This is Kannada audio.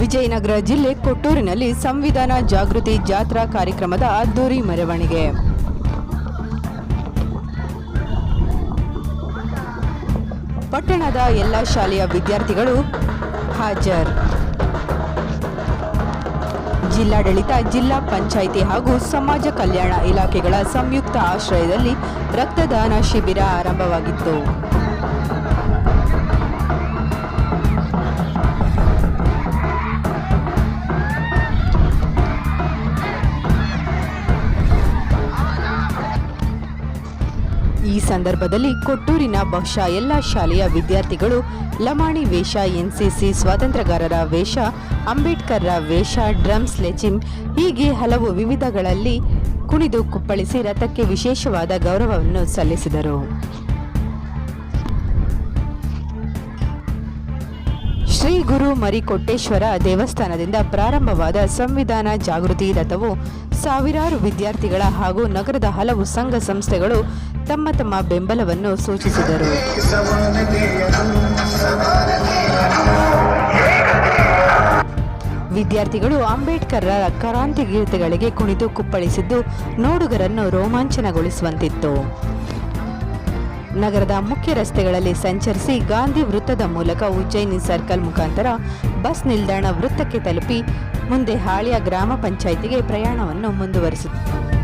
ವಿಜಯನಗರ ಜಿಲ್ಲೆ ಕೊಟ್ಟೂರಿನಲ್ಲಿ ಸಂವಿಧಾನ ಜಾಗೃತಿ ಜಾತ್ರಾ ಕಾರ್ಯಕ್ರಮದ ಅದ್ದೂರಿ ಮೆರವಣಿಗೆ. ಪಟ್ಟಣದ ಎಲ್ಲ ಶಾಲೆಯ ವಿದ್ಯಾರ್ಥಿಗಳು ಹಾಜರ್. ಜಿಲ್ಲಾಡಳಿತ, ಜಿಲ್ಲಾ ಪಂಚಾಯಿತಿ ಹಾಗೂ ಸಮಾಜ ಕಲ್ಯಾಣ ಇಲಾಖೆಗಳ ಸಂಯುಕ್ತ ಆಶ್ರಯದಲ್ಲಿ ರಕ್ತದಾನ ಶಿಬಿರ ಆರಂಭವಾಗಿತ್ತು. ಈ ಸಂದರ್ಭದಲ್ಲಿ ಕೊಟ್ಟೂರಿನ ಬಹುಶಃ ಎಲ್ಲ ಶಾಲೆಯ ವಿದ್ಯಾರ್ಥಿಗಳು ಲಮಾಣಿ ವೇಷ, ಎನ್ಸಿಸಿ ಸ್ವಾತಂತ್ರ್ಯಗಾರರ ವೇಷ, ಅಂಬೇಡ್ಕರ್ರ ವೇಷ, ಡ್ರಮ್ಸ್ ಲೆಚಿಮ್ ಹೀಗೆ ಹಲವು ವಿವಿಧಗಳಲ್ಲಿ ಕುಣಿದು ಕುಪ್ಪಳಿಸಿ ರಥಕ್ಕೆ ವಿಶೇಷವಾದ ಗೌರವವನ್ನು ಸಲ್ಲಿಸಿದರು. ಶ್ರೀ ಗುರು ಮರಿಕೊಟ್ಟೇಶ್ವರ ದೇವಸ್ಥಾನದಿಂದ ಪ್ರಾರಂಭವಾದ ಸಂವಿಧಾನ ಜಾಗೃತಿ ರಥವು ಸಾವಿರಾರು ವಿದ್ಯಾರ್ಥಿಗಳ ಹಾಗೂ ನಗರದ ಹಲವು ಸಂಘ ಸಂಸ್ಥೆಗಳು ತಮ್ಮ ತಮ್ಮ ಬೆಂಬಲವನ್ನು ಸೂಚಿಸಿದರು. ವಿದ್ಯಾರ್ಥಿಗಳು ಅಂಬೇಡ್ಕರ್ರ ಕ್ರಾಂತಿಗೀತೆಗಳಿಗೆ ಕುಣಿದು ಕುಪ್ಪಳಿಸಿದ್ದು ನೋಡುಗರನ್ನು ರೋಮಾಂಚನಗೊಳಿಸುವಂತಿತ್ತು. ನಗರದ ಮುಖ್ಯ ರಸ್ತೆಗಳಲ್ಲಿ ಸಂಚರಿಸಿ ಗಾಂಧಿ ವೃತ್ತದ ಮೂಲಕ ಉಜ್ಜಯಿನಿ ಸರ್ಕಲ್ ಮುಖಾಂತರ ಬಸ್ ನಿಲ್ದಾಣ ವೃತ್ತಕ್ಕೆ ತಲುಪಿ ಮುಂದೆ ಹಾಳಿಯ ಗ್ರಾಮ ಪಂಚಾಯಿತಿಗೆ ಪ್ರಯಾಣವನ್ನು ಮುಂದುವರಿಸಿತು.